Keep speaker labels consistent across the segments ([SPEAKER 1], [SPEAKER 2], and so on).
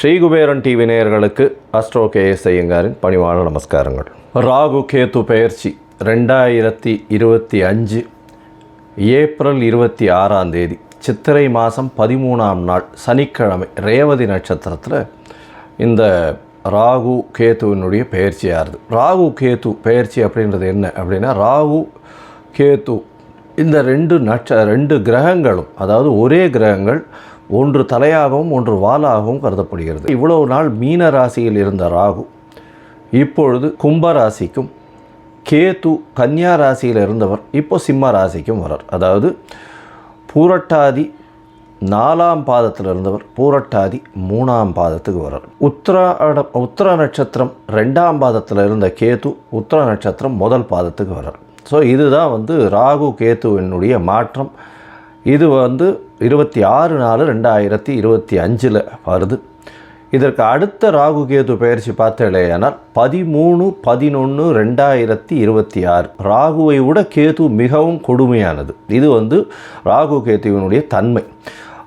[SPEAKER 1] ஸ்ரீகுபேரன் TV நேயர்களுக்கு astro KS ஐயங்காரின் பணிவான நமஸ்காரங்கள். ராகு கேத்து பயிற்சி ரெண்டாயிரத்தி இருபத்தி அஞ்சு ஏப்ரல் இருபத்தி ஆறாம் தேதி சித்திரை மாதம் பதிமூணாம் நாள் சனிக்கிழமை ரேவதி நட்சத்திரத்தில் இந்த ராகு கேத்துவினுடைய பெயர்ச்சியாகுது ராகு கேத்து பெயர்ச்சி அப்படின்றது என்ன அப்படின்னா ராகு கேத்து இந்த ரெண்டு நட்ச ரெண்டு கிரகங்களும் அதாவது ஒரே கிரகங்கள் ஒன்று தலையாகவும் ஒன்று வாலாகவும் கருதப்படுகிறது. இவ்வளவு நாள் மீன ராசியில் இருந்த ராகு இப்பொழுது கும்ப ராசிக்கும் கேது கன்னியா ராசியில் இருந்தவர் இப்போ சிம்ம ராசிக்கும் வரார். அதாவது பூரட்டாதி நாலாம் பாதத்தில் இருந்தவர் பூரட்டாதி மூணாம் பாதத்துக்கு வரார். உத்திராட உத்திர நட்சத்திரம் ரெண்டாம் பாதத்தில் இருந்த கேது உத்திர நட்சத்திரம் முதல் பாதத்துக்கு வரார். ஸோ இதுதான் வந்து ராகு கேத்துவினுடைய மாற்றம். இது வந்து இருபத்தி ஆறு நாலு ரெண்டாயிரத்தி இருபத்தி அஞ்சில் வருது. இதற்கு அடுத்த ராகு கேது பயிற்சி பார்த்தேனால் பதிமூணு பதினொன்று ரெண்டாயிரத்தி இருபத்தி ஆறு. ராகுவை விட கேது மிகவும் கொடுமையானது. இது வந்து ராகு கேத்துவினுடைய தன்மை.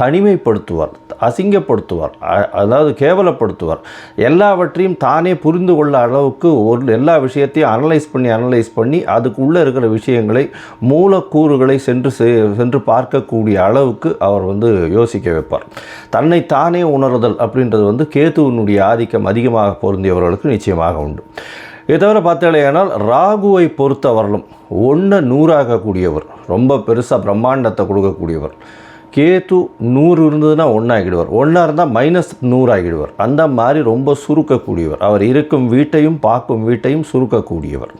[SPEAKER 1] தனிமைப்படுத்துவார் அசிங்கப்படுத்துவார் அதாவது கேவலப்படுத்துவார். எல்லாவற்றையும் தானே புரிந்து கொள்ள அளவுக்கு ஒரு எல்லா விஷயத்தையும் அனலைஸ் பண்ணி அனலைஸ் பண்ணி அதுக்குள்ளே இருக்கிற விஷயங்களை மூலக்கூறுகளை சென்று செ- சென்று பார்க்கக்கூடிய அளவுக்கு அவர் வந்து யோசிக்க வைப்பார். தன்னை தானே உணர்தல் அப்படின்றது வந்து கேதுவினுடைய ஆதிக்கம் அதிகமாக பொருந்தியவர்களுக்கு நிச்சயமாக உண்டு. இதை தவிர பார்த்தாலேயானால் ராகுவை பொறுத்தவரலும் ஒன்றை நூறாகக்கூடியவர் ரொம்ப பெருசாக பிரம்மாண்டத்தை கொடுக்கக்கூடியவர். கேது நூறு இருந்ததுன்னா ஒன்றாகிடுவார் ஒன்றா இருந்தால் மைனஸ் நூறாகிடுவார். அந்த மாதிரி ரொம்ப சுருக்கக்கூடியவர். அவர் இருக்கும் வீட்டையும் பார்க்கும் வீட்டையும் சுருக்கக்கூடியவர்.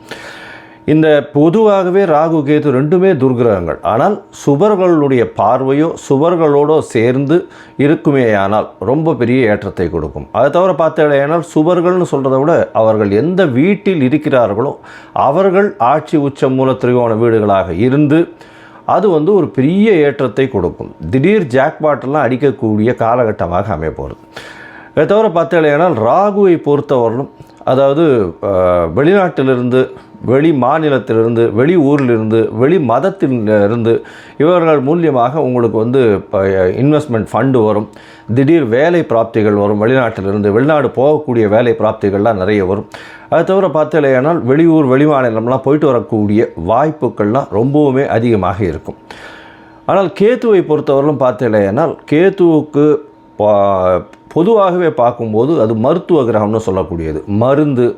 [SPEAKER 1] இந்த பொதுவாகவே ராகு கேது ரெண்டுமே துர்கிரகங்கள் ஆனால் சுவர்களுடைய பார்வையோ சுவர்களோடோ சேர்ந்து இருக்குமேயானால் ரொம்ப பெரிய ஏற்றத்தை கொடுக்கும். அதை தவிர பார்த்தேனால் சுவர்கள்னு சொல்கிறத விட அவர்கள் எந்த வீட்டில் இருக்கிறார்களோ அவர்கள் ஆட்சி உச்ச மூல திரிகோண வீடுகளாக இருந்து அது வந்து ஒரு பெரிய ஏற்றத்தை கொடுக்கும். திடீர் ஜாக்பாட்டெல்லாம் அடிக்கக்கூடிய காலகட்டமாக அமைய போகிறது இதை தவிர பார்த்தீங்கன்னா ராகுவை பொறுத்தவரையிலும் அதாவது வெளிநாட்டிலிருந்து வெளி மாநிலத்திலிருந்து வெளி ஊரிலிருந்து வெளி மதத்தில் இருந்து இவர்கள் மூலியமாக உங்களுக்கு வந்து இன்வெஸ்ட்மெண்ட் ஃபண்டு வரும். திடீர் வேலை பிராப்திகள் வரும். வெளிநாட்டிலிருந்து வெளிநாடு போகக்கூடிய வேலை பிராப்திகள்லாம் நிறைய வரும். அது தவிர பார்த்தீங்கன்னா வெளியூர் வெளிமாநிலம்லாம் போயிட்டு வரக்கூடிய வாய்ப்புகள்லாம் ரொம்பவுமே அதிகமாக இருக்கும். ஆனால் கேத்துவை பொறுத்தவரையிலும் பார்த்தீங்கன்னா கேத்துவுக்கு பா- பொதுவாகவே பார்க்கும்போது அது மருத்துவ கிரகம்னு சொல்லக்கூடியது. மருந்து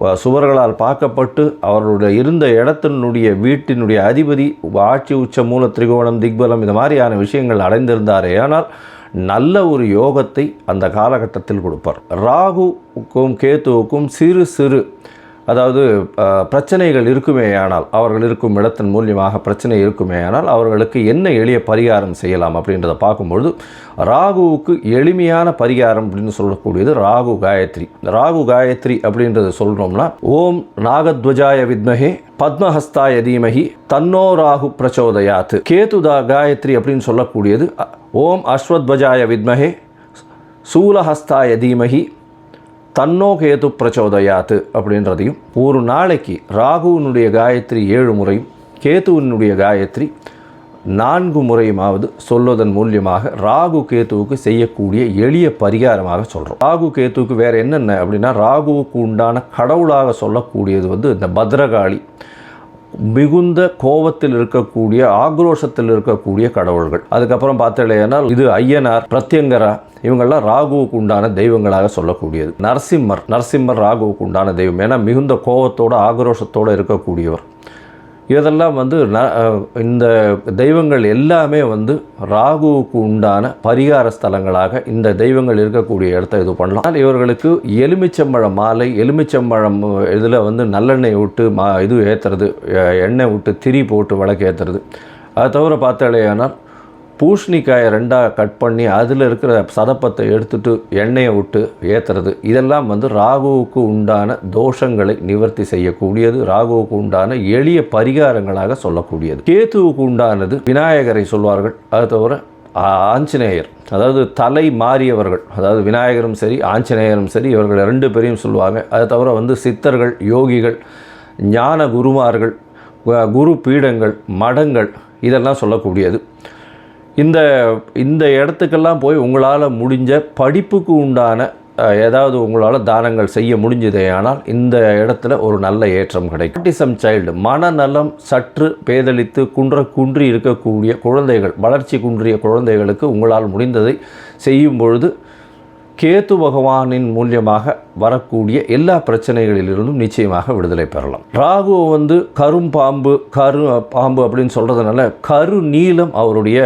[SPEAKER 1] சுவர்களால் பார்க்கப்பட்டு அவருடைய இருந்த இடத்தினுடைய வீட்டினுடைய அதிபதி ஆட்சி உச்ச மூல திரிகோணம் திக்பலம் இந்த மாதிரியான விஷயங்கள் அடைந்திருந்தாரே. ஆனால் நல்ல ஒரு யோகத்தை அந்த காலகட்டத்தில் கொடுப்பார். ராகுவுக்கும் கேத்துவுக்கும் சிறு சிறு அதாவது அஹ், பிரச்சனைகள் இருக்குமேயானால் அவர்கள் இருக்கும் இடத்தின் மூலியமாக பிரச்சனை இருக்குமேயானால் அவர்களுக்கு என்ன எளிய பரிகாரம் செய்யலாம் அப்படின்றத பார்க்கும்பொழுது ராகுவுக்கு எளிமையான பரிகாரம் அப்படின்னு சொல்லக்கூடியது ராகு காயத்ரி. ராகு காயத்ரி அப்படின்றத சொல்கிறோம்னா ஓம் நாகத்வஜாய வித்மஹே பத்மஹஸ்தாய தீமஹி தன்னோ ராகு பிரச்சோதயாத். கேதுதா காயத்ரி அப்படின்னு சொல்லக்கூடியது ஓம் அஸ்வத்வஜாய வித்மஹே சூலஹஸ்தாய தீமஹி தன்னோகேது பிரச்சோதயாத்து அப்படின்றதையும் ஒரு நாளைக்கு ராகுவினுடைய காயத்ரி ஏழு முறையும் கேதுவினுடைய காயத்ரி நான்கு முறையுமாவது சொல்வதன் மூலியமாக ராகு கேத்துவுக்கு செய்யக்கூடிய எளிய பரிகாரமாக சொல்கிறோம் ராகு கேத்துவுக்கு வேறு என்னென்ன அப்படின்னா ராகுவுக்கு உண்டான கடவுளாக சொல்லக்கூடியது வந்து இந்த பத்ரகாளி மிகுந்த கோபத்தில் இருக்கக்கூடிய ஆக்ரோஷத்தில் இருக்கக்கூடிய கடவுள்கள். அதுக்கப்புறம் பார்த்தீங்கன்னா இது ஐயனார் பிரத்யங்கரா இவங்கெல்லாம் ராகுவுக்கு உண்டான தெய்வங்களாக சொல்லக்கூடியது. நரசிம்மர் நரசிம்மர் ராகுவுக்கு உண்டான தெய்வம். ஏன்னா மிகுந்த கோபத்தோடு ஆக்ரோஷத்தோடு இருக்கக்கூடியவர். இதெல்லாம் வந்து இந்த தெய்வங்கள் எல்லாமே வந்து ராகுவுக்கு உண்டான பரிகார ஸ்தலங்களாக இந்த தெய்வங்கள் இருக்கக்கூடிய இடத்த இது பண்ணலாம். இவர்களுக்கு எலுமிச்சம்பழம் மாலை எலுமிச்சம்பழம் இதில் வந்து நல்லெண்ணெய் விட்டு மா இது ஏற்றுறது எண்ணெய் விட்டு திரி போட்டு விளக்கு ஏற்றுறது அதை தவிர பார்த்தாலேயானால் பூஷணிக்காயை ரெண்டாக கட் பண்ணி அதில் இருக்கிற சதப்பத்தை எடுத்துட்டு எண்ணெயை விட்டு ஏற்றுறது இதெல்லாம் வந்து ராகுவுக்கு உண்டான தோஷங்களை நிவர்த்தி செய்யக்கூடியது. ராகுவுக்கு உண்டான எளிய பரிகாரங்களாக சொல்லக்கூடியது. கேத்துவுக்கு உண்டானது விநாயகரை சொல்வார்கள். அது தவிர ஆஞ்சநேயர் அதாவது தலை மாறியவர்கள் அதாவது விநாயகரும் சரி ஆஞ்சநேயரும் சரி இவர்கள் ரெண்டு பேரையும் சொல்லுவாங்க. அதை தவிர வந்து சித்தர்கள் யோகிகள் ஞான குருமார்கள் குரு பீடங்கள் மடங்கள் இதெல்லாம் சொல்லக்கூடியது. இந்த இந்த இடத்துக்கெல்லாம் போய் உங்களால் முடிஞ்ச படிப்புக்கு உண்டான ஏதாவது உங்களால் தானங்கள் செய்ய முடிஞ்சதே ஆனால் இந்த இடத்துல ஒரு நல்ல ஏற்றம் கிடைக்கும். ஆட்டிசம் சைல்டு மனநலம் சற்று பேதளித்து குன்ற குன்றி இருக்கக்கூடிய குழந்தைகள் வளர்ச்சி குன்றிய குழந்தைகளுக்கு உங்களால் முடிந்ததை செய்யும் பொழுது கேத்து பகவானின் மூலியமாக வரக்கூடிய எல்லா பிரச்சனைகளிலிருந்தும் நிச்சயமாக விடுதலை பெறலாம். ராகு வந்து கரும் பாம்பு கரு பாம்பு அப்படின்னு சொல்கிறதுனால கரு நீளம் அவருடைய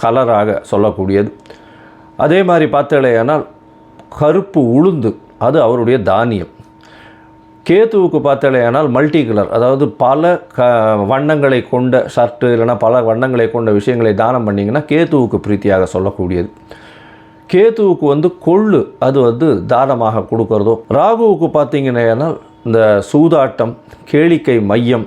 [SPEAKER 1] கலராக சொல்லக்கூடியது. அதே மாதிரி பார்த்தலையானால் கருப்பு உளுந்து அது அவருடைய தானியம். கேத்துவுக்கு பார்த்தாலேயானால் மல்டி கலர் அதாவது பல க வண்ணங்களை கொண்ட ஷர்ட்டு இல்லைனா பல வண்ணங்களை கொண்ட விஷயங்களை தானம் பண்ணிங்கன்னா கேத்துவுக்கு பிரீத்தியாக சொல்லக்கூடியது. கேத்துவுக்கு வந்து கொள்ளு அது வந்து தானமாக கொடுக்கறதோ ராகுவுக்கு பார்த்தீங்கன்னா இந்த சூதாட்டம் கேளிக்கை மையம்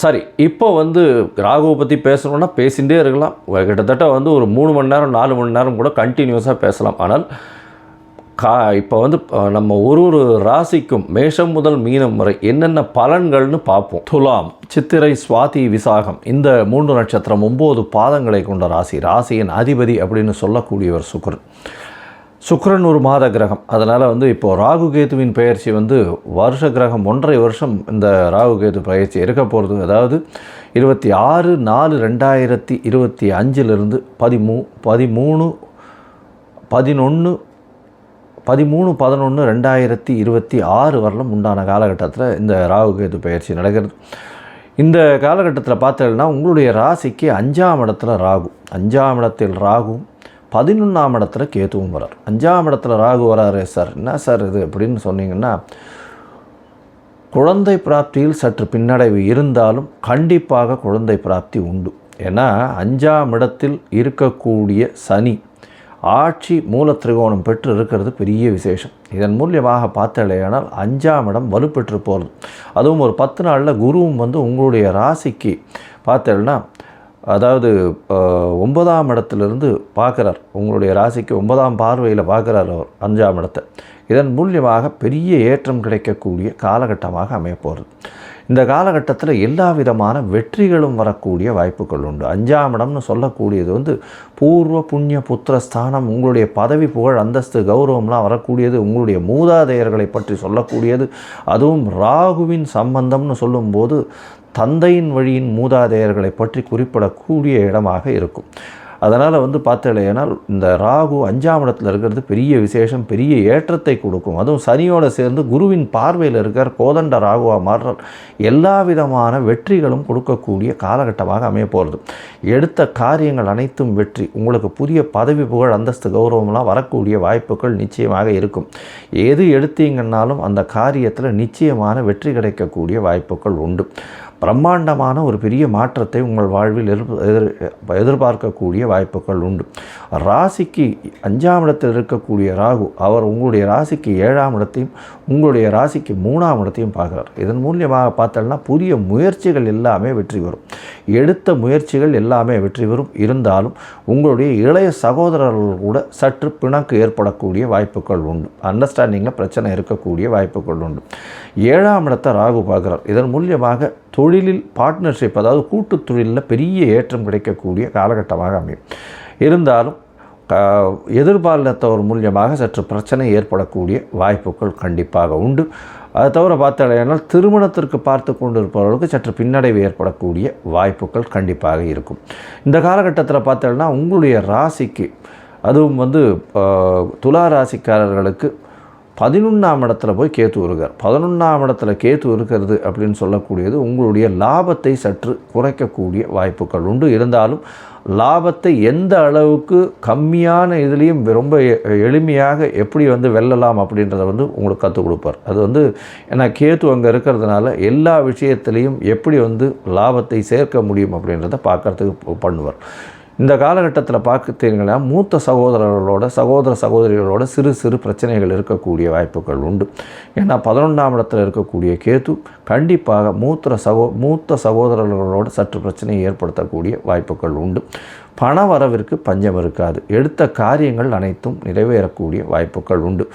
[SPEAKER 1] சரி இப்போ வந்து ராகுவை பற்றி பேசணுன்னா பேசிகிட்டே இருக்கலாம். கிட்டத்தட்ட வந்து ஒரு மூணு மணி நேரம் நாலு மணி நேரம் கூட கண்டினியூஸாக பேசலாம். ஆனால் கா இப்போ வந்து நம்ம ஒரு ஒரு ராசிக்கும் மேஷம் முதல் மீனம் வரை என்னென்ன பலன்கள்னு பார்ப்போம். துலாம் சித்திரை சுவாதி விசாகம். இந்த மூன்று நட்சத்திரம் ஒம்பது பாதங்களை கொண்ட ராசி. ராசியின் அதிபதி அப்படின்னு சொல்லக்கூடியவர் சுக்கரன். சுக்கரன் ஒரு மாத கிரகம். அதனால் வந்து இப்போது ராகு கேதுவின் பயிற்சி வந்து வருஷ கிரகம் ஒன்றரை வருஷம் இந்த ராகு கேது பயிற்சி இருக்க போகிறது அதாவது இருபத்தி ஆறு நாலு ரெண்டாயிரத்தி இருபத்தி அஞ்சிலிருந்து பதிமூ பதிமூணு பதினொன்று பதிமூணு பதினொன்று ரெண்டாயிரத்தி இருபத்தி ஆறு வரலும் உண்டான காலகட்டத்தில் இந்த ராகு கேது பயிற்சி நடக்கிறது. இந்த காலகட்டத்தில் பார்த்தீங்கன்னா உங்களுடைய ராசிக்கு அஞ்சாம் இடத்துல ராகு. அஞ்சாம் இடத்தில் ராகும் பதினொன்றாம் இடத்துல கேத்துவும் வரார். அஞ்சாம் இடத்துல ராகு வராரு சார் என்ன சார் இது? அப்படின்னு சொன்னீங்கன்னா குழந்தை பிராப்தியில் சற்று பின்னடைவு இருந்தாலும் கண்டிப்பாக குழந்தை பிராப்தி உண்டு. ஏன்னா அஞ்சாம் இடத்தில் இருக்கக்கூடிய சனி ஆட்சி மூல திரிகோணம் பெற்று இருக்கிறது பெரிய விசேஷம். இதன் மூலியமாக பார்த்தாலேயானால் அஞ்சாம் இடம் வலுப்பெற்று போகிறது அதுவும் ஒரு பத்து நாளில் குருவும் வந்து உங்களுடைய ராசிக்கு பார்த்தேன்னா அதாவது ஒன்பதாம் இடத்துலேருந்து பார்க்குறார். உங்களுடைய ராசிக்கு ஒன்பதாம் பார்வையில் பார்க்குறார் அவர் அஞ்சாம் இடத்தை. இதன் மூலியமாக பெரிய ஏற்றம் கிடைக்கக்கூடிய காலகட்டமாக அமையப்போகிறது இந்த காலகட்டத்தில் எல்லா விதமான வெற்றிகளும் வரக்கூடிய வாய்ப்புகள் உண்டு. அஞ்சாம் இடம்னு சொல்லக்கூடியது வந்து பூர்வ புண்ணிய புத்திர ஸ்தானம் உங்களுடைய பதவி புகழ் அந்தஸ்து கௌரவம்லாம் வரக்கூடியது உங்களுடைய மூதாதையர்களை பற்றி சொல்லக்கூடியது அதுவும் ராகுவின் சம்பந்தம்னு சொல்லும்போது தந்தையின் வழியின் மூதாதையர்களை பற்றி குறிப்பிடக்கூடிய இடமாக இருக்கும். அதனால் வந்து பார்த்தலையானால் இந்த ராகு அஞ்சாம் இடத்துல இருக்கிறது பெரிய விசேஷம் பெரிய ஏற்றத்தை கொடுக்கும். அதுவும் சனியோடு சேர்ந்து குருவின் பார்வையில் இருக்கிற கோதண்ட ராகுவாக மாறுற எல்லா விதமான வெற்றிகளும் கொடுக்கக்கூடிய காலகட்டமாக அமைய போகிறது எடுத்த காரியங்கள் அனைத்தும் வெற்றி. உங்களுக்கு புதிய பதவி புகழ் அந்தஸ்து கௌரவம்லாம் வரக்கூடிய வாய்ப்புகள் நிச்சயமாக இருக்கும். எது எடுத்தீங்கன்னாலும் அந்த காரியத்தில் நிச்சயமான வெற்றி கிடைக்கக்கூடிய வாய்ப்புகள் உண்டு. பிரம்மாண்டமான ஒரு பெரிய மாற்றத்தை உங்கள் வாழ்வில் எதிர் எதிர் எதிர்பார்க்கக்கூடிய வாய்ப்புகள் உண்டு. ராசிக்கு அஞ்சாம் இடத்தில் இருக்கக்கூடிய ராகு அவர் உங்களுடைய ராசிக்கு ஏழாம் இடத்தையும் உங்களுடைய ராசிக்கு மூணாம் இடத்தையும் பார்க்குறார். இதன் மூலியமாக பார்த்தோம்னா புதிய முயற்சிகள் எல்லாமே வெற்றி வரும் எடுத்த முயற்சிகள் எல்லாமே வெற்றி வரும் இருந்தாலும் உங்களுடைய இளைய சகோதரர்கள் கூட சற்று பிணக்கு ஏற்படக்கூடிய வாய்ப்புகள் உண்டு. அண்டர்ஸ்டாண்டிங்கில் பிரச்சனை இருக்கக்கூடிய வாய்ப்புகள் உண்டு. ஏழாம் இடத்தை ராகு பார்க்குறார். இதன் மூலியமாக தொழிலில் பார்ட்னர்ஷிப் அதாவது கூட்டு தொழிலில் பெரிய ஏற்றம் கிடைக்கக்கூடிய காலகட்டமாக அமையும். இருந்தாலும் எதிர்பாலினத்தவர் மூலியமாக சற்று பிரச்சனை ஏற்படக்கூடிய வாய்ப்புகள் கண்டிப்பாக உண்டு. அதை தவிர பார்த்தாலேனால் திருமணத்திற்கு பார்த்து கொண்டு இருப்பவர்களுக்கு சற்று பின்னடைவு ஏற்படக்கூடிய வாய்ப்புகள் கண்டிப்பாக இருக்கும். இந்த காலகட்டத்தில் பார்த்தோன்னா உங்களுடைய ராசிக்கு அதுவும் வந்து துலா ராசிக்காரர்களுக்கு பதினொன்றாம் இடத்துல போய் கேத்து வருகிறார் பதினொன்றாம் இடத்துல கேத்து இருக்கிறது அப்படின்னு சொல்லக்கூடியது உங்களுடைய லாபத்தை சற்று குறைக்கக்கூடிய வாய்ப்புகள் உண்டு. இருந்தாலும் லாபத்தை எந்த அளவுக்கு கம்மியான இதுலேயும் ரொம்ப எளிமையாக எப்படி வந்து வெல்லலாம் அப்படின்றத வந்து உங்களுக்கு கற்றுக் கொடுப்பார். அது வந்து ஏன்னா கேத்து அங்கே இருக்கிறதுனால எல்லா விஷயத்துலேயும் எப்படி வந்து லாபத்தை சேர்க்க முடியும் அப்படின்றத பார்க்குறதுக்கு பண்ணுவார். இந்த காலகட்டத்தில் பார்த்தீங்கன்னா மூத்த சகோதரர்களோட சகோதர சகோதரிகளோட சிறு சிறு பிரச்சனைகள் இருக்கக்கூடிய வாய்ப்புகள் உண்டு. ஏன்னா பதினொன்றாம் இடத்துல இருக்கக்கூடிய கேத்து கண்டிப்பாக மூத்த சகோ மூத்த சகோதரர்களோட சற்று பிரச்சனையை ஏற்படுத்தக்கூடிய வாய்ப்புகள் உண்டு. பண வரவிற்கு பஞ்சம் இருக்காது. எடுத்த காரியங்கள் அனைத்தும் நிறைவேறக்கூடிய வாய்ப்புகள் உண்டு.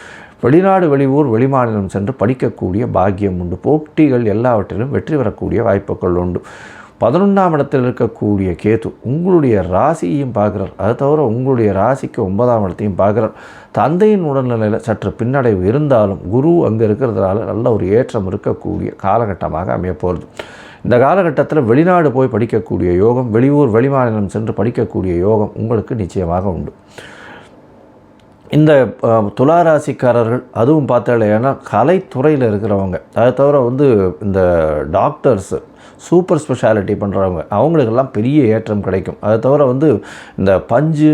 [SPEAKER 1] வெளிநாடு வெளியூர் வெளிமாநிலம் சென்று படிக்கக்கூடிய பாக்கியம் உண்டு. போட்டிகள் எல்லாவற்றிலும் வெற்றி பெறக்கூடிய வாய்ப்புகள் உண்டு. பதினொன்றாம் இடத்தில் இருக்கக்கூடிய கேது உங்களுடைய ராசியையும் பார்க்குறார். அது தவிர உங்களுடைய ராசிக்கு ஒன்பதாம் இடத்தையும் பார்க்குறார். தந்தையின் உடல்நிலையில் சற்று பின்னடைவு இருந்தாலும் குரு அங்கே இருக்கிறதுனால நல்ல ஒரு ஏற்றம் இருக்கக்கூடிய காலகட்டமாக அமையப்போகிறது இந்த காலகட்டத்தில் வெளிநாடு போய் படிக்கக்கூடிய யோகம் வெளியூர் வெளிமாநிலம் சென்று படிக்கக்கூடிய யோகம் உங்களுக்கு நிச்சயமாக உண்டு. இந்த துளாராசிக்காரர்கள் அதுவும் பார்த்தாலேன்னா கலைத்துறையில் இருக்கிறவங்க. அதை தவிர வந்து இந்த டாக்டர்ஸு சூப்பர் ஸ்பெஷாலிட்டி பண்ணுறவங்க அவங்களுக்கெல்லாம் பெரிய ஏற்றம் கிடைக்கும். அதை தவிர வந்து இந்த பஞ்சு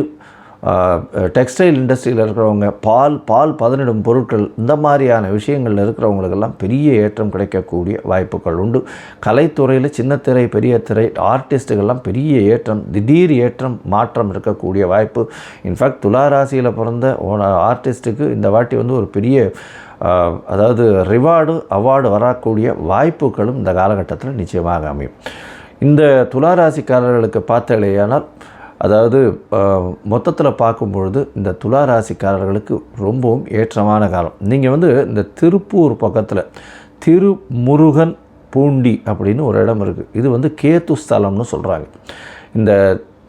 [SPEAKER 1] டெக்ஸ்டைல் இண்டஸ்ட்ரியில் இருக்கிறவங்க பால் பால் பதனிடும் பொருட்கள் இந்த மாதிரியான விஷயங்களில் இருக்கிறவங்களுக்கெல்லாம் பெரிய ஏற்றம் கிடைக்கக்கூடிய வாய்ப்புகள் உண்டு. கலைத்துறையில் சின்ன திரை பெரிய திரை ஆர்டிஸ்ட்டுகள்லாம் பெரிய ஏற்றம் திடீர் ஏற்றம் மாற்றம் இருக்கக்கூடிய வாய்ப்பு. இன்ஃபேக்ட் துளாராசியில் பிறந்த ஆர்டிஸ்ட்டுக்கு இந்த வாட்டி வந்து ஒரு பெரிய அதாவது ரிவார்டு அவார்டு வரக்கூடிய வாய்ப்புகளும் இந்த காலகட்டத்தில் நிச்சயமாக அமையும். இந்த துளாராசிக்காரர்களுக்கு பார்த்தாலேயானால் அதாவது மொத்தத்தில் பார்க்கும்பொழுது இந்த துளாராசிக்காரர்களுக்கு ரொம்பவும் ஏற்றமான காலம். நீங்கள் வந்து இந்த திருப்பூர் பக்கத்தில் திருமுருகன் பூண்டி அப்படின்னு ஒரு இடம் இருக்குது இது வந்து கேத்து ஸ்தலம்னு சொல்கிறாங்க இந்த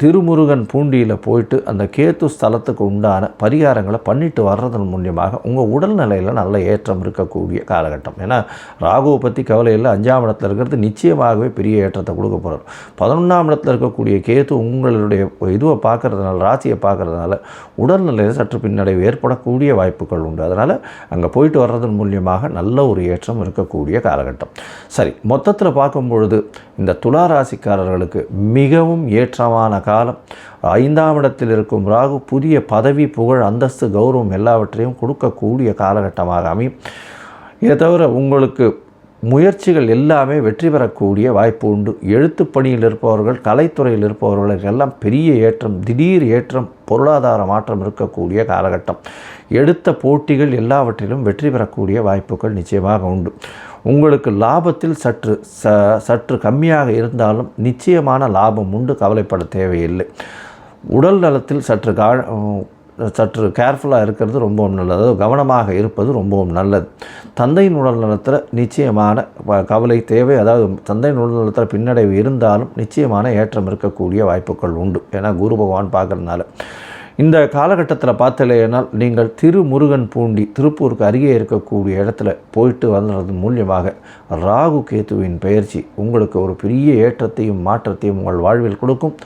[SPEAKER 1] திருமுருகன் பூண்டியில் போயிட்டு அந்த கேத்து ஸ்தலத்துக்கு உண்டான பரிகாரங்களை பண்ணிட்டு வர்றதன் மூலியமாக உங்கள் உடல்நிலையில் நல்ல ஏற்றம் இருக்கக்கூடிய காலகட்டம். ஏன்னா ராகுவை பற்றி கவலை இல்லை அஞ்சாம் இடத்துல இருக்கிறது நிச்சயமாகவே பெரிய ஏற்றத்தை கொடுக்க போகிறார் பதினொன்றாம் இடத்துல இருக்கக்கூடிய கேத்து உங்களுடைய இதுவை பார்க்குறதுனால ராசியை பார்க்குறதுனால உடல்நிலையில் சற்று பின்னடைவு ஏற்படக்கூடிய வாய்ப்புகள் உண்டு. அதனால் அங்கே போயிட்டு வர்றதன் மூலியமாக நல்ல ஒரு ஏற்றம் இருக்கக்கூடிய காலகட்டம். சரி மொத்தத்தில் பார்க்கும்பொழுது இந்த துலா ராசிக்காரர்களுக்கு மிகவும் ஏற்றமான காலம். ஐந்தாம் இடத்தில் இருக்கும் ராகு புதிய பதவி புகழ் அந்தஸ்து கௌரவம் எல்லாவற்றையும் கொடுக்கக்கூடிய காலகட்டமாக அமையும். இதை தவிர உங்களுக்கு முயற்சிகள் எல்லாமே வெற்றி பெறக்கூடிய வாய்ப்பு உண்டு. எழுத்து பணியில் இருப்பவர்கள் கலைத்துறையில் இருப்பவர்களுக்கு எல்லாம் பெரிய ஏற்றம் திடீர் ஏற்றம் பொருளாதார மாற்றம் இருக்கக்கூடிய காலகட்டம். எடுத்த போட்டிகள் எல்லாவற்றிலும் வெற்றி பெறக்கூடிய வாய்ப்புகள் நிச்சயமாக உண்டு. உங்களுக்கு லாபத்தில் சற்று ச சற்று கம்மியாக இருந்தாலும் நிச்சயமான லாபம் உண்டு கவலைப்பட தேவையில்லை. உடல் நலத்தில் சற்று கா சற்று கேர்ஃபுல்லாக இருக்கிறது ரொம்பவும் நல்லது. கவனமாக இருப்பது ரொம்பவும் நல்லது. தந்தையின் உடல் நலத்தில் நிச்சயமான கவலை தேவை அதாவது தந்தையின் உடல் நலத்தில் பின்னடைவு இருந்தாலும் நிச்சயமான ஏற்றம் இருக்கக்கூடிய வாய்ப்புகள் உண்டு. ஏன்னா குரு பகவான் பார்க்குறதுனால. இந்த காலகட்டத்தில் பார்த்தலையானால் நீங்கள் திருமுருகன் பூண்டி திருப்பூருக்கு அருகே இருக்கக்கூடிய இடத்துல போயிட்டு வந்தது மூலியமாக ராகு கேத்துவின் பயிற்சி உங்களுக்கு ஒரு பெரிய ஏற்றத்தையும் மாற்றத்தையும் உங்கள் வாழ்வில் கொடுக்கும்.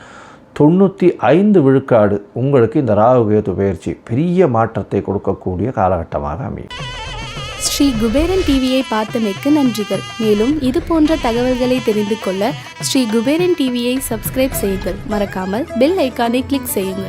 [SPEAKER 1] தொண்ணூற்றி ஐந்து விழுக்காடு உங்களுக்கு இந்த ராகு கேத்து பயிற்சி பெரிய மாற்றத்தை கொடுக்கக்கூடிய காலகட்டமாக அமையும்.
[SPEAKER 2] ஸ்ரீ குபேரன் டிவியை பார்த்தமைக்கு நன்றிகள். மேலும் இது போன்ற தகவல்களை தெரிந்து கொள்ள ஸ்ரீ குபேரன் டிவியை சப்ஸ்கிரைப் செய்யுங்கள். மறக்காமல் பெல் ஐக்கானை கிளிக் செய்யுங்கள்.